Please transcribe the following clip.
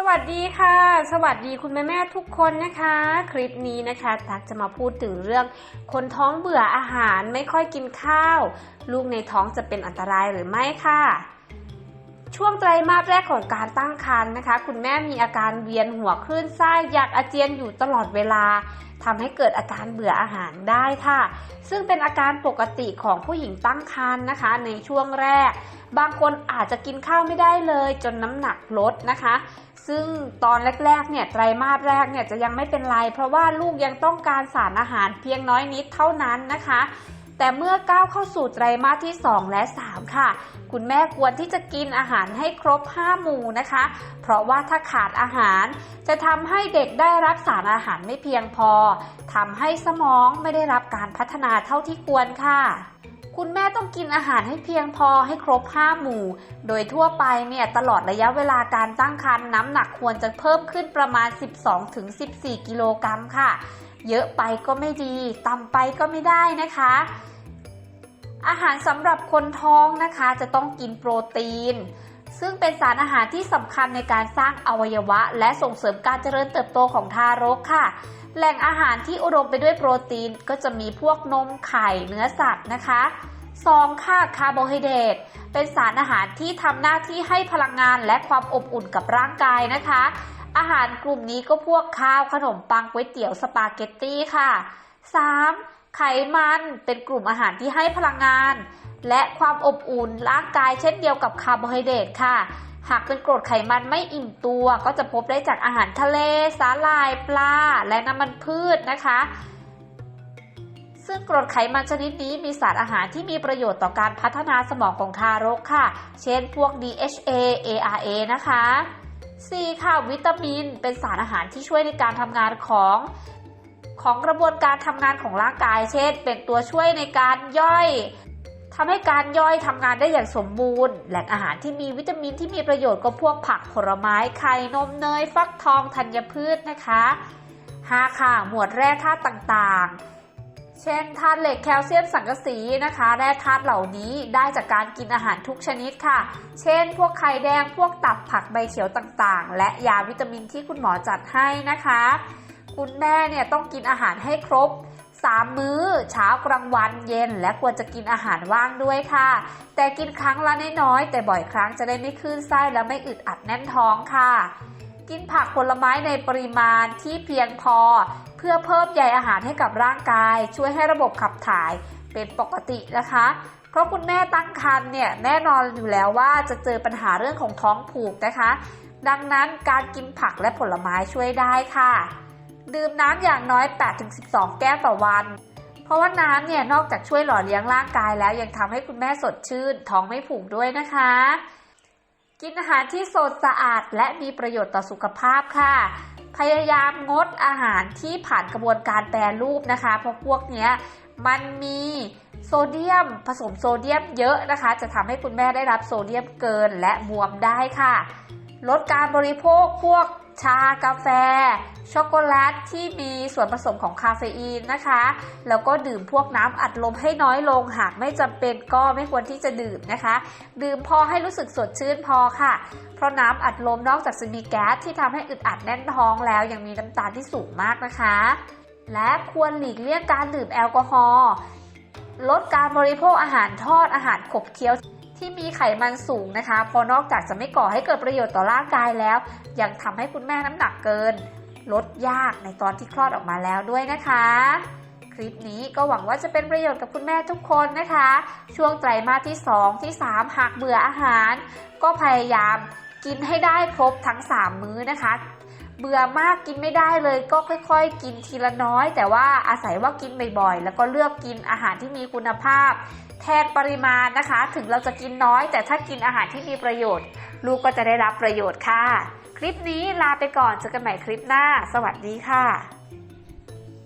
สวัสดีค่ะ สวัสดีคุณแม่แม่ทุกคนนะคะ คลิปนี้นะคะตักจะมาพูดถึงเรื่อง คนท้องเบื่ออาหารไม่ค่อยกินข้าว ลูกในท้องจะเป็นอันตรายหรือไม่ค่ะ ช่วงไตรมาสแรกของการตั้งครรภ์นะคะ คุณแม่มีอาการเวียนหัวคลื่นไส้อยากอาเจียนอยู่ตลอดเวลาทำให้เกิดอาการเบื่ออาหารได้ค่ะ ซึ่งเป็นอาการปกติของผู้หญิงตั้งครรภ์นะคะ ในช่วงแรก บางคนอาจจะกินข้าวไม่ได้เลย จนน้ำหนักลดนะคะ ซึ่งตอนแรกๆเนี่ยไตรมาสแรกเนี่ยจะยังไม่เป็นไร เพราะว่าลูกยังต้องการสารอาหารเพียงน้อยนิดเท่านั้นนะคะ แต่เมื่อก้าวเข้าสู่ไตรมาสที่ 2 และ 3 ค่ะ คุณแม่ควรที่จะกินอาหารให้ครบ 5 หมู่นะคะ เพราะว่าถ้าขาดอาหาร จะทำให้เด็กได้รับสารอาหารไม่เพียงพอทำให้สมองไม่ได้รับการพัฒนาเท่าที่ควรค่ะคุณแม่ต้องกินอาหารให้เพียงพอให้ครบ 5 หมู่ โดยทั่วไปเนี่ยตลอดระยะเวลาการตั้งครรภ์น้ำหนักควรจะเพิ่มขึ้นประมาณ 12-14 กิโลกรัมค่ะ เยอะไปก็ไม่ดี ต่ำไปก็ไม่ได้นะคะ อาหารสำหรับคนท้องนะคะจะต้องกินโปรตีน ซึ่งเป็นสารอาหารที่สำคัญในการสร้างอวัยวะ และส่งเสริมการเจริญเติบโตของทารกค่ะ แหล่งอาหารที่อุดมไปด้วยโปรตีนก็จะมีพวกนมไข่เนื้อสัตว์นะคะซองค่ะคาร์โบไฮเดรตเป็นสารอาหารที่ทำหน้าที่ให้พลังงานและความอบอุ่นกับร่างกายนะคะ อาหารกลุ่มนี้ก็พวกข้าวขนมปังก๋วยเตี๋ยวสปาเกตตี้ค่ะ 3. ไขมันเป็นกลุ่มอาหารที่ให้พลังงาน และความอบอุ่นร่างกายเช่นเดียวกับคาร์โบไฮเดรตค่ะ หากเป็นกรดไขมันไม่อิ่มตัว ก็จะพบได้จากอาหารทะเล สาหร่าย ปลา และน้ำมันพืชนะคะ ซึ่งกรดไขมันชนิดนี้มีสารอาหารที่มีประโยชน์ต่อการพัฒนาสมองของทารกค่ะ เช่นพวก DHA ARA นะคะ 4. ค่ะวิตามิน เป็นสารอาหารที่ช่วยในการทำงานของ ของกระบวนการทำงานของร่างกาย เช่น เป็นตัวช่วยในการย่อยทำให้การย่อยทำงานได้อย่างสมบูรณ์ แหล่งอาหารที่มีวิตามินที่มีประโยชน์ก็พวกผักผลไม้ไข่นมเนย ฟักทองธัญพืชนะคะ 5. ค่ะ หมวดแร่ธาตุต่างๆ เช่นธาตุเหล็กแคลเซียมสังกะสีนะคะแร่ธาตุเหล่านี้ได้จากการกินอาหารทุกชนิดค่ะ เช่น พวกไข่แดงพวกตับผักใบเขียวต่างๆ และยาวิตามินที่คุณหมอจัดให้นะคะ คุณแม่เนี่ยต้องกินอาหารให้ครบ 3 มื้อเช้ากลางวันเย็น และควรจะกินอาหารว่างด้วยค่ะ แต่กินครั้งละน้อยๆแต่บ่อยครั้งจะได้ไม่คลื่นไส้และไม่อึดอัดแน่นท้องค่ะ กินผักผลไม้ในปริมาณที่เพียงพอ เพื่อเพิ่มใยอาหารให้กับร่างกาย ช่วยให้ระบบขับถ่ายเป็นปกตินะคะเพราะคุณแม่ตั้งครรภ์เนี่ยแน่นอนอยู่แล้วว่าจะเจอปัญหาเรื่องของท้องผูกนะคะ ดังนั้นการกินผักและผลไม้ช่วยได้ค่ะ ดื่มน้ำอย่างน้อย 8-12 แก้วต่อวัน เพราะว่าน้ำเนี่ยนอกจากช่วยหล่อเลี้ยงร่างกายแล้วยังทำให้คุณแม่สดชื่น ท้องไม่ผูกด้วยนะคะ กินอาหารที่สดสะอาดและมีประโยชน์ต่อสุขภาพค่ะ พยายามงดอาหารที่ผ่านกระบวนการแปรรูปนะคะ เพราะพวกเนี้ยมันมีโซเดียมผสมโซเดียมเยอะนะคะ จะทำให้คุณแม่ได้รับโซเดียมเกินและบวมได้ค่ะ ลดการบริโภคพวก ชากาแฟ ช็อกโกแลตที่มีส่วนผสมของคาเฟอีนนะคะ แล้วก็ดื่มพวกน้ำอัดลมให้น้อยลง หากไม่จำเป็นก็ไม่ควรที่จะดื่มนะคะ ดื่มพอให้รู้สึกสดชื่นพอค่ะ เพราะน้ำอัดลมนอกจากจะมีแก๊สที่ทำให้อึดอัดแน่นท้องแล้วยังมีน้ำตาลที่สูงมากนะคะ และควรหลีกเลี่ยงการดื่มแอลกอฮอล์ลดการบริโภคอาหารทอดอาหารขบเคี้ยว ที่มีไขมันสูงนะคะพราะนอกจากจะไม่ก่อให้เกิดประโยชน์ต่อร่างกายแล้ว ยังทำให้คุณแม่น้ำหนักเกิน ลดยากในตอนที่คลอดออกมาแล้วด้วยนะคะ คลิปนี้ก็หวังว่าจะเป็นประโยชน์กับคุณแม่ทุกคนนะคะ ช่วงไตรมาสที่ 2 ที่ 3 หากเบื่ออาหาร ก็พยายามกินให้ได้ครบทั้ง 3 มื้อนะคะ เบื่อมากกินไม่ได้เลยก็ค่อยๆ กินทีละน้อย แต่ว่าอาศัยว่ากินบ่อยๆ แล้วก็เลือกกินอาหารที่มีคุณภาพ แทนปริมาณนะคะ ถึงเราจะกินน้อย แต่ถ้ากินอาหารที่มีประโยชน์ ลูกก็จะได้รับประโยชน์ค่ะ คลิปนี้ลาไปก่อนเจอกันใหม่คลิปหน้า สวัสดีค่ะ